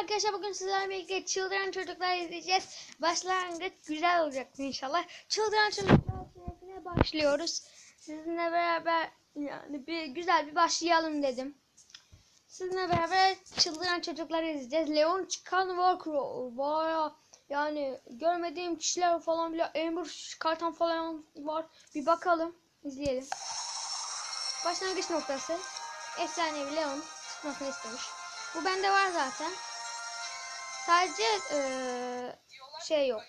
arkadaşlar bugün sizlerle birlikte Çıldıran Çocuklar izleyeceğiz. Başlangıç güzel olacak inşallah. Çıldıran Çocuklar serisine başlıyoruz. Sizinle beraber yani bir güzel bir başlayalım dedim. Sizinle beraber Çıldıran Çocuklar izleyeceğiz. Leon çıkan Warcraft. Baya yani görmediğim kişiler falan bile Amber çıkartan falan var. Bir bakalım. izleyelim. Başlangıç noktası. Efsanevi Leon çıkmasını istemiş. Bu bende var zaten. Sadece eee, şey yok.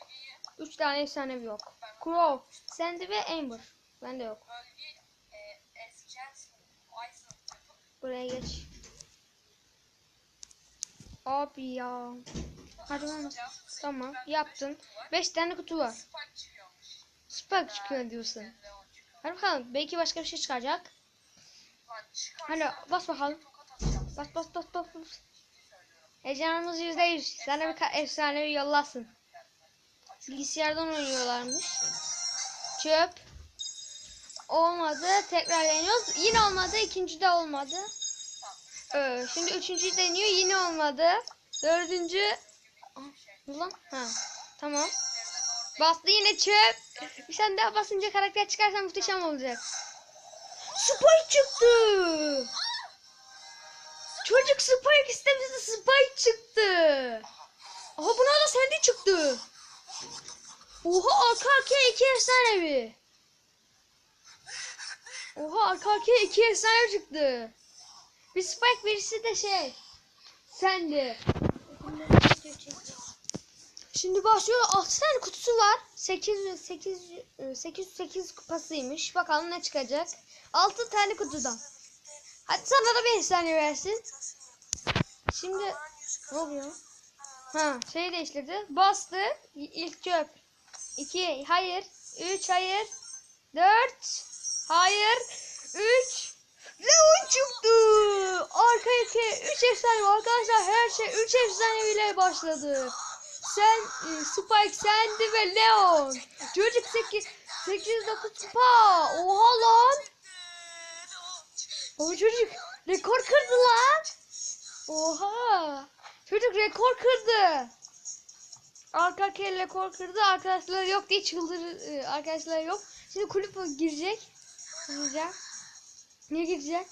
Üç tane efsanevi yok. Crow, Sandy ve Amber. Bende yok. Buraya geç. Abi ya. Hadi lan. Tamam yaptın. Beş tane kutu var. Spark çıkıyor diyorsun. Hadi bakalım. Belki başka bir şey çıkacak. Hadi bas bakalım. Bas bas bas bas bas. Heyecanımız yüzde yüz. Sana bir efsanevi yollasın. Bilgisayardan oynuyorlarmış. Çöp. Olmadı. Tekrar deniyoruz. Yine olmadı. İkinci de olmadı. Ee, şimdi üçüncü deniyor. Yine olmadı. Dördüncü. Ne lan? Ha. Tamam. Bastı yine çöp. Bir tane daha basınca karakter çıkarsa muhteşem olacak. Spike çıktı. Çocuk Spike istemişti Spike çıktı. Aha buna da Sandy çıktı. Oha arka arkaya iki efsanevi. Oha arka arkaya iki efsane çıktı. Bir Spike birisi de şey. Sandy. Şimdi başlıyor. 6 tane kutusu var. 8 8 808 kupasıymış. Bakalım ne çıkacak. 6 tane kutudan. Hadi sana da bir efsane versin. Şimdi ne oluyor? Ha şeyi değiştirdi. Bastı. İlk çöp. 2 hayır. 3 hayır. 4 hayır. 3 Leon çıktı. Arka iki 3 efsane. Arkadaşlar her şey 3 efsaneviyle başladı. Sen e, Spike, Sandy ve Leon. Çocuk 8 8 9 kupa. Oha lan. O çocuk rekor kırdı lan. Oha. Çocuk rekor kırdı. Arka arkaya rekor kırdı. Arkadaşlar yok diye çıldır. e, Arkadaşlar yok. Şimdi kulüp girecek. Girecek. Ne girecek?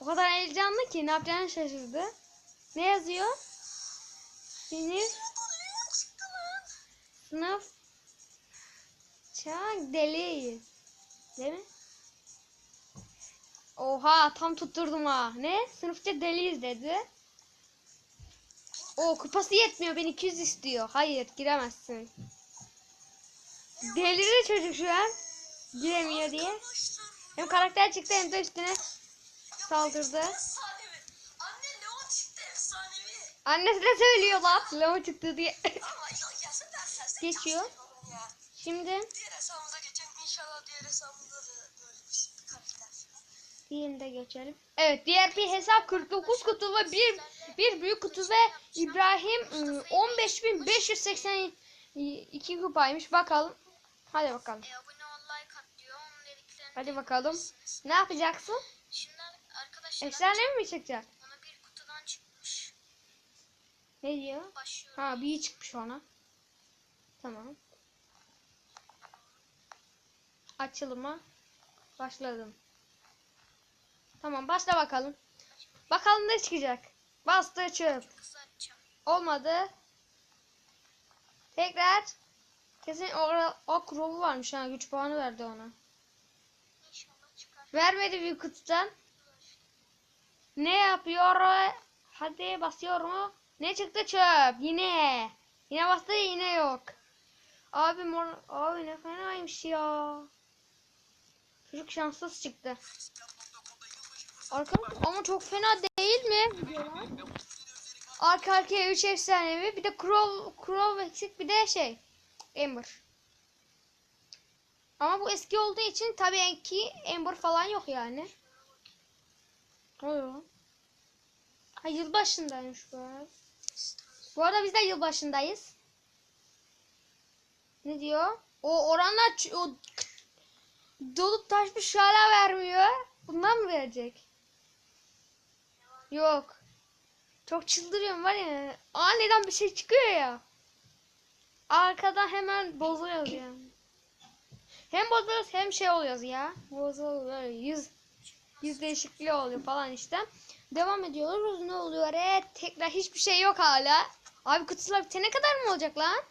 O kadar heyecanlı ki ne yapacağını şaşırdı. Ne yazıyor? Sinir sınıf çok deliyiz. Değil mi? Oha tam tutturdum ha. Ne? Sınıfça deliyiz dedi. O kupası yetmiyor. Ben 200 istiyor. Hayır giremezsin. Delirdi çocuk şu an. Giremiyor diye. Hem karakter çıktı hem de üstüne saldırdı. Leon. Annesi de söylüyor lan. Lama çıktı diye. Geçiyor. Şimdi Diğer hesabımıza geçelim. İnşallah diğer hesabımda da böyle bir karakter. Diğerini de geçelim. Evet diğer bir hesap 49 kutu ve bir, bir büyük kutu ve İbrahim ıı, 15.582 kupaymış. Bakalım. Hadi bakalım. E, abone ol, like at diyor. Onun dediklerini Hadi bakalım. Ne yapacaksın? Efsane mi çıkacak? ona bir kutudan çıkmış. Ne diyor? Başlıyorum. Ha bir çıkmış ona. Tamam. Açılıma başladım. Tamam başla bakalım. Bakalım ne çıkacak. Bastı çöp. Olmadı. Tekrar. Kesin o, o krovu varmış ha. Güç puanı verdi ona. Vermedi bir kutudan. Ne yapıyor? Hadi basıyor mu? Ne çıktı çöp? Yine. Yine bastı yine yok. Abi mor abi ne fenaymış ya. Çocuk şanssız çıktı. Arka ama çok fena değil mi? Arka arkaya 3 efsanevi bir de Crow, Crow eksik bir de şey Ember. Ama bu eski olduğu için tabii ki Ember falan yok yani. Oluyor? Ha yılbaşındaymış bu arada. Bu arada biz de yılbaşındayız. Ne diyor? O oranlar o dolup taşmış hala vermiyor. Bundan mı verecek? Yok. Çok çıldırıyorum var ya. Aniden bir şey çıkıyor ya. Arkadan hemen bozuluyoruz yani. Hem bozuluyoruz hem şey oluyoruz ya. Bozuluyoruz böyle yüz, yüz değişikliği oluyor falan işte. Devam ediyoruz. Ne oluyor? Evet tekrar hiçbir şey yok hala. Abi kutular bitene kadar mı olacak lan?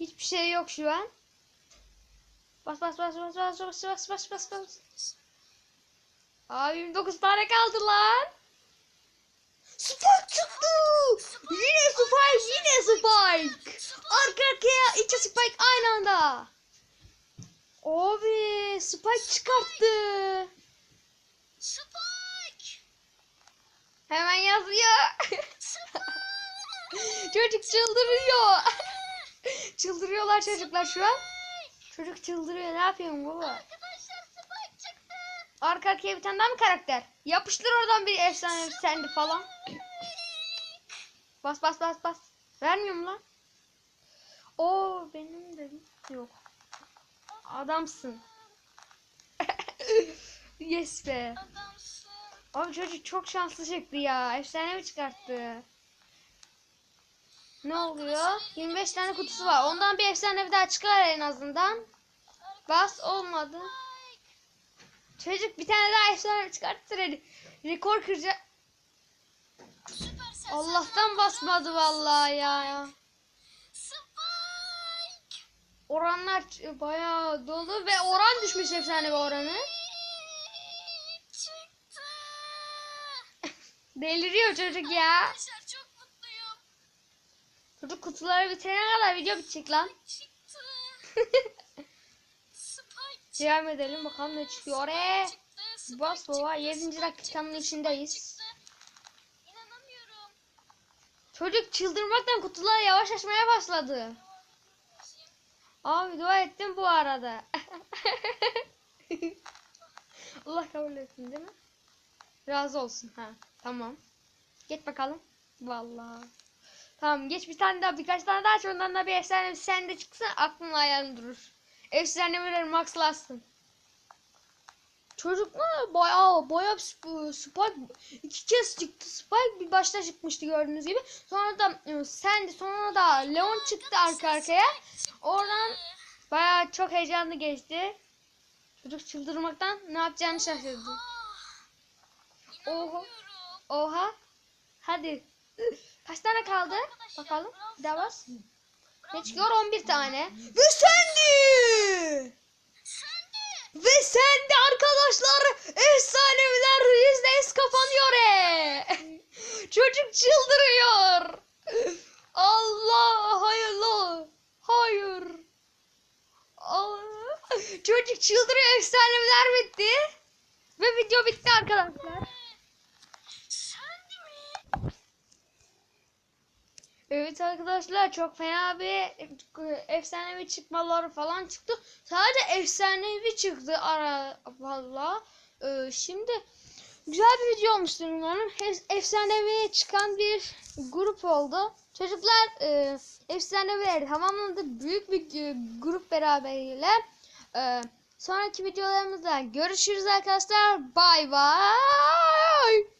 Hiçbir şey yok şu an. Bas bas bas bas bas bas bas bas bas bas. Abi 29 tane kaldı lan. Spike çıktı. Yine Spike, yine Spike. Arka arkaya iki Spike aynı anda. Abi Spike çıkarttı. Spike! Hemen yazıyor. Çocuk çıldırıyor. Çıldırıyorlar çocuklar şu an. Çocuk çıldırıyor. Ne yapıyorsun baba? Arka arkaya bir tane daha mı karakter? Yapıştır oradan bir efsane sendi falan. Bas bas bas bas. Vermiyor lan? Oo benim de yok. Adamsın. yes be. Abi çocuk çok şanslı çıktı ya. Efsane mi çıkarttı? Ne oluyor? 25 tane kutusu var. Ondan bir efsane bir daha çıkar en azından. Bas olmadı. Çocuk bir tane daha efsane çıkarttı. Re- Rekor kıracak. Allah'tan basmadı vallahi ya. Oranlar bayağı dolu ve oran düşmüş efsane bir oranı. Deliriyor çocuk ya. Çocuk kutuları bitirene kadar video bitecek lan. Devam edelim bakalım ne çıkıyor. Oraya. Bas baba çıktı, 7. Spike dakikanın içindeyiz. Çocuk çıldırmaktan kutular yavaş açmaya başladı. Abi dua ettim bu arada. Allah kabul etsin değil mi? Razı olsun ha. Tamam. Geç bakalım. Vallahi. Tamam geç bir tane daha birkaç tane daha aç ondan da bir efsane sen de çıksın aklın ayağın durur. Efsaneler maxlasın. Çocuk mu? Bayağı bayağı Spike iki kez çıktı. Spike bir başta çıkmıştı gördüğünüz gibi. Sonra da e, Sandy sonra da Leon çıktı arka arkaya. Oradan bayağı çok heyecanlı geçti. Çocuk çıldırmaktan ne yapacağını şaşırdı. Oha. Oha. Hadi. Kaç tane kaldı? Bakalım. Bir daha. Ne çıkıyor? 11 tane. Ve Sandy! Ve Sandy arkadaşlar efsaneviler yüzde kapanıyor e. Çocuk çıldırıyor. Allah hayırlı. Hayır. Allah. Çocuk çıldırıyor efsaneviler bitti. Ve video bitti arkadaşlar. Sandy mi? Evet arkadaşlar çok fena bir e, efsanevi çıkmaları falan çıktı. Sadece efsanevi çıktı ara valla. Ee, şimdi güzel bir video olmuştur umarım. Ef- Efsanevi çıkan bir grup oldu. Çocuklar e, efsanevileri tamamladı. Büyük bir grup beraberiyle. E, sonraki videolarımızda görüşürüz arkadaşlar. Bay bay.